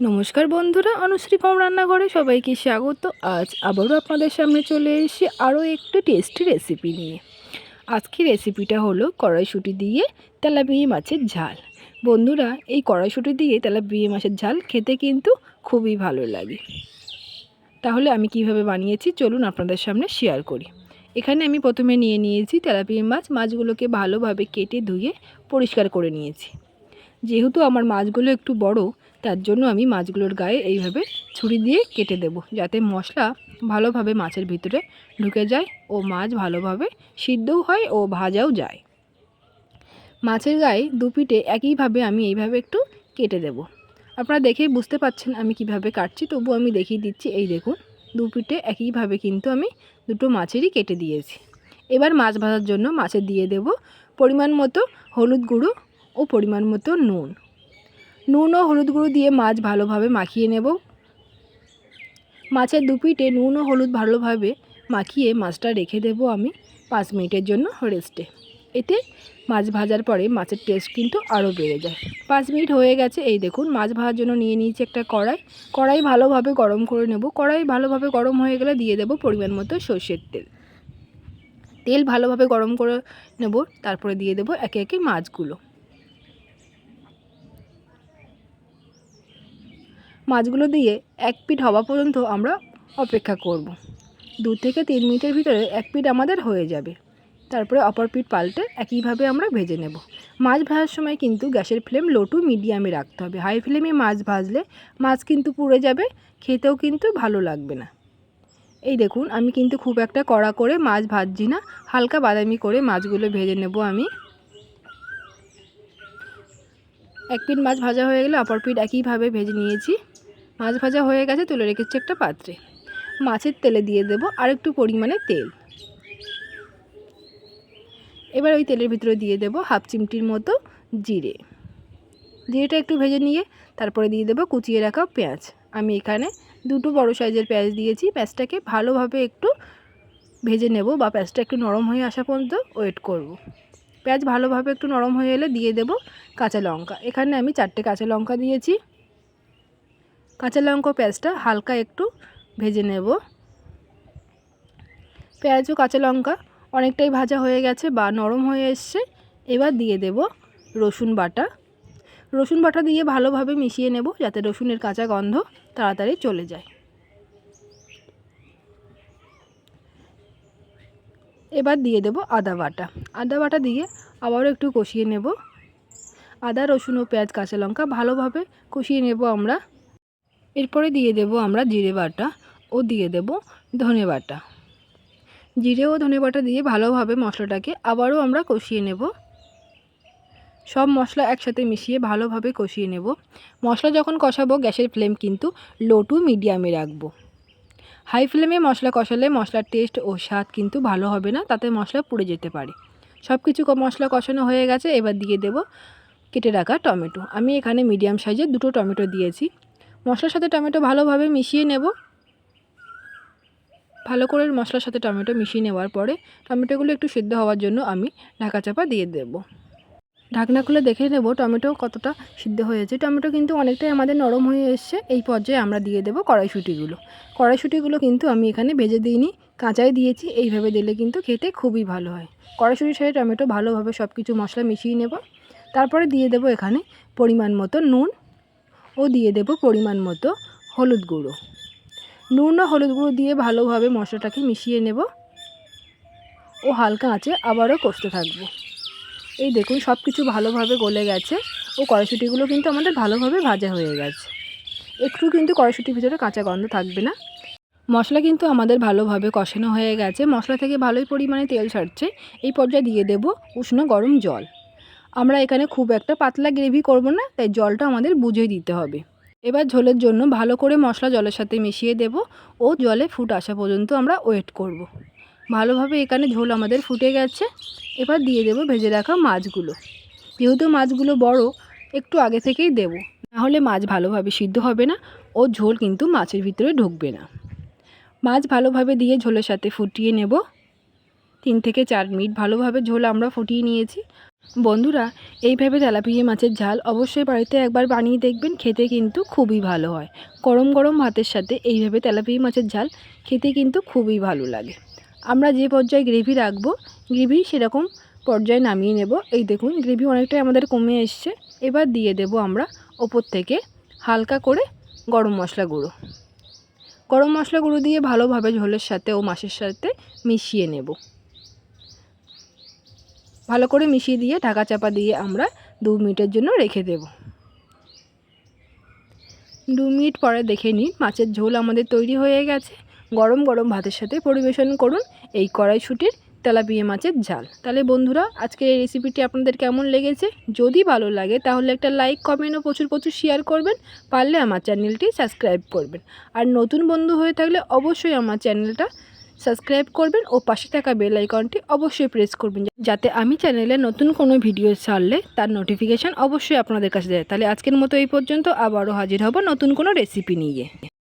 নমস্কার বন্ধুরা, অনুশ্রী ফার্ম রান্নাঘরে সবাইকে স্বাগত। আজ আবারও আপনাদের সামনে চলে এসেছি আরও একটু টেস্টি রেসিপি নিয়ে। আজকে রেসিপিটা হলো কড়াইশুঁটি দিয়ে তেলাপিয়া মাছের ঝাল। বন্ধুরা, এই কড়াইশুঁটি দিয়ে তেলাপিয়া মাছের ঝাল খেতে কিন্তু খুবই ভালো লাগে। তাহলে আমি কীভাবে বানিয়েছি চলুন আপনাদের সামনে শেয়ার করি। এখানে আমি প্রথমে নিয়ে নিয়েছি তেলাপিয়া মাছ, মাছগুলোকে ভালোভাবে কেটে ধুয়ে পরিষ্কার করে নিয়েছি। যেহেতু আমার মাছগুলো একটু বড় তার জন্য আমি মাছগুলোর গায়ে এইভাবে ছুরি দিয়ে কেটে দেব, যাতে মশলা ভালোভাবে মাছের ভিতরে ঢুকে যায় ও মাছ ভালোভাবে সিদ্ধও হয় ও ভাজাও যায়। মাছের গায়ে দুপিটে একইভাবে আমি এইভাবে একটু কেটে দেব। আপনারা দেখেই বুঝতে পাচ্ছেন আমি কীভাবে কাটছি তবু আমি দেখিয়ে দিচ্ছি, এই দেখুন দুপিটে একইভাবে কিন্তু আমি দুটো মাছেরই কেটে দিয়েছি। এবার মাছ ভাজার জন্য মাছে দিয়ে দেব পরিমাণ মতো হলুদ গুঁড়ো ও পরিমাণ মতো নুন। নুন ও হলুদ গুঁড়ো দিয়ে মাছ ভালোভাবে মাখিয়ে নেব। মাছের দুপিটে নুন ও হলুদ ভালোভাবে মাখিয়ে মাছটা রেখে দেব আমি পাঁচ মিনিটের জন্য রেস্টে। এতে মাছ ভাজার পরে মাছের টেস্ট কিন্তু আরও বেড়ে যায়। পাঁচ মিনিট হয়ে গেছে, এই দেখুন মাছ ভাজার জন্য নিয়ে নিয়েছি একটা কড়াই। কড়াই ভালোভাবে গরম করে নেব। কড়াই ভালোভাবে গরম হয়ে গেলে দিয়ে দেব পরিমাণ মতো সর্ষের তেল। তেল ভালোভাবে গরম করে নেব, তারপরে দিয়ে দেব একে একে মাছগুলো। মাছগুলো দিয়ে এক পিঠ হওয়া পর্যন্ত আমরা অপেক্ষা করব। দু থেকে তিন মিনিটের ভিতরে এক পিঠ আমাদের হয়ে যাবে। তারপরে অপর পিঠ পাল্টে একইভাবে আমরা ভেজে নেব। মাছ ভাজার সময় কিন্তু গ্যাসের ফ্লেম লো টু মিডিয়ামে রাখতে হবে। হাই ফ্লেমে মাছ ভাজলে মাছ কিন্তু পুড়ে যাবে, খেতেও কিন্তু ভালো লাগবে না। এই দেখুন, আমি কিন্তু খুব একটা কড়া করে মাছ ভাজছি না। হালকা বাদামি করে মাছগুলো ভেজে নেব আমি। এক পিঠ মাছ ভাজা হয়ে গেলে অপর পিঠ একইভাবে ভেজে নিয়েছি। মাছ ভাজা হয়ে গেছে, তুলে রেখেছি একটা পাত্রে। মাছের তেলে দিয়ে দেব আর একটু পরিমাণে তেল। এবার ওই তেলের ভিতরে দিয়ে দেব হাফ চিমটির মতো জিরে। জিরেটা একটু ভেজে নিয়ে তারপরে দিয়ে দেবো কুচিয়ে রাখা পেঁয়াজ। আমি এখানে দুটো বড় সাইজের পেঁয়াজ দিয়েছি, পেঁয়াজটাকে ভালোভাবে একটু ভেজে নেব বা পেঁয়াজটা একটু নরম হয়ে আসা পর্যন্ত ওয়েট করব। পেঁয়াজ ভালোভাবে একটু নরম হয়ে এলে দিয়ে দেব কাঁচা লঙ্কা। এখানে আমি চারটে কাঁচা লঙ্কা দিয়েছি। কাঁচা লঙ্কা পেঁয়াজটা হালকা একটু ভেজে নেব। পেঁয়াজ ও কাঁচা লঙ্কা অনেকটাই ভাজা হয়ে গেছে বা নরম হয়ে এসছে, এবার দিয়ে দেব রসুন বাটা। রসুন বাটা দিয়ে ভালোভাবে মিশিয়ে নেব যাতে রসুনের কাঁচা গন্ধ তাড়াতাড়ি চলে যায়। এবার দিয়ে দেব আদা বাটা। আদা বাটা দিয়ে আবারও একটু কষিয়ে নেব। আদা, রসুন ও পেঁয়াজ, কাঁচা লঙ্কা ভালোভাবে কষিয়ে নেব আমরা। এরপরে দিয়ে দেব আমরা জিরে বাটা ও দিয়ে দেব ধনে বাটা। জিরে ও ধনে বাটা দিয়ে ভালোভাবে মশলাটাকে আবারও আমরা কষিয়ে নেব। সব মশলা একসাথে মিশিয়ে ভালোভাবে কষিয়ে নেব। মশলা যখন কষাবো, গ্যাসের ফ্লেম কিন্তু লো টু মিডিয়ামে রাখব। হাই ফ্লেমে মশলা কষালে মশলার টেস্ট ও স্বাদ কিন্তু ভালো হবে না, তাতে মশলা পুড়ে যেতে পারে। সব কিছু মশলা কষানো হয়ে গেছে, এবার দিয়ে দেব কেটে রাখা টমেটো। আমি এখানে মিডিয়াম সাইজের দুটো টমেটো দিয়েছি। মশলার সাথে টমেটো ভালোভাবে মিশিয়ে নেব। ভালো করে মশলার সাথে টমেটো মিশিয়ে নেওয়ার পরে টমেটোগুলো একটু সিদ্ধ হওয়ার জন্য আমি ঢাকা চাপা দিয়ে দেব। ঢাকনা খুলে দেখে নেব টমেটো কতটা সিদ্ধ হয়েছে। টমেটো কিন্তু অনেকটাই আমাদের নরম হয়ে এসছে। এই পর্যায়ে আমরা দিয়ে দেবো কড়াইশুঁটিগুলো। কড়াইশুঁটিগুলো কিন্তু আমি এখানে ভেজে দিইনি, কাঁচাই দিয়েছি। এইভাবে দিলে কিন্তু খেতে খুবই ভালো হয়। কড়াইশুঁটির সাথে টমেটো ভালোভাবে সব কিছু মশলা মিশিয়ে নেব। তারপরে দিয়ে দেবো এখানে পরিমাণ মতো নুন। ও দিয়ে দেব পরিমাণ মতো হলুদ গুঁড়ো। নুন হলুদ গুঁড়ো দিয়ে ভালোভাবে মশলাটাকে মিশিয়ে নেব। ও হালকা আঁচে আবারও কষতে থাকব। এই দেখুন সব কিছু ভালোভাবে গলে গেছে। ও কড়াইশুটিগুলো কিন্তু আমাদের ভালোভাবে ভাজা হয়ে গেছে। একটু কিন্তু কড়াইশুটির ভিতরে কাঁচা গন্ধ থাকবে না। মশলা কিন্তু আমাদের ভালোভাবে কষানো হয়ে গেছে। মশলা থেকে ভালোই পরিমাণে তেল ছাড়ছে। এই পর্যায়ে দিয়ে দেব উষ্ণ গরম জল। আমরা এখানে খুব একটা পাতলা গ্রেভি করব না, তাই জলটা আমাদের বুঝে দিতে হবে। এবার ঝোলের জন্য ভালো করে মশলা জলের সাথে মিশিয়ে দেব ও জলে ফুট আসা পর্যন্ত আমরা ওয়েট করব। ভালোভাবে এখানে ঝোল আমাদের ফুটে গেছে। এবার দিয়ে দেব ভেজে রাখা মাছগুলো। যেহেতু মাছগুলো বড়, একটু আগে থেকেই দেব। নাহলে মাছ ভালোভাবে সিদ্ধ হবে না ও ঝোল কিন্তু মাছের ভিতরে ঢুকবে না। মাছ ভালোভাবে দিয়ে ঝোলের সাথে ফুটিয়ে নেব। তিন থেকে চার মিনিট ভালোভাবে ঝোল আমরা ফুটিয়ে নিয়েছি। বন্ধুরা এইভাবে তেলাপিয়া মাছের ঝাল অবশ্যই বাড়িতে একবার বানিয়ে দেখবেন, খেতে কিন্তু খুবই ভালো হয়। গরম গরম ভাতের সাথে এইভাবে তেলাপিয়া মাছের ঝাল খেতে কিন্তু খুবই ভালো লাগে। আমরা যে পর্যায়ে গ্রেভি রাখব, গ্রেভি সেরকম পর্যায়ে নামিয়ে নেব। এই দেখুন, গ্রেভি অনেকটাই আমাদের কমে এসছে। এবার দিয়ে দেব আমরা ওপর থেকে হালকা করে গরম মশলা গুঁড়ো। গরম মশলা গুঁড়ো দিয়ে ভালোভাবে ঝোলের সাথে ও মাছের সাথে মিশিয়ে নেব। ভালো করে মিশিয়ে দিয়ে ঢাকা চাপা দিয়ে আমরা দু মিনিটের জন্য রেখে দেব। দু মিনিট পরে দেখে নিন মাছের ঝোল আমাদের তৈরি হয়ে গেছে। গরম গরম ভাতের সাথে পরিবেশন করুন এই কড়াইশুটির তেলাপিয়া মাছের ঝাল। তাহলে বন্ধুরা, আজকের এই রেসিপিটি আপনাদের কেমন লেগেছে? যদি ভালো লাগে তাহলে একটা লাইক কমেন্ট ও প্রচুর প্রচুর শেয়ার করবেন। পারলে আমার চ্যানেলটি সাবস্ক্রাইব করবেন। আর নতুন বন্ধু হয়ে থাকলে অবশ্যই আমার চ্যানেলটা সাবস্ক্রাইব করবেন ও পাশে থাকা বেল আইকনটি অবশ্যই প্রেস করবেন, যাতে আমি চ্যানেলে নতুন কোনো ভিডিও ছাড়লে তার নোটিফিকেশান অবশ্যই আপনাদের কাছে যায়। তাহলে আজকের মতো এই পর্যন্ত আবারও হাজির হব নতুন কোনো রেসিপি নিয়ে।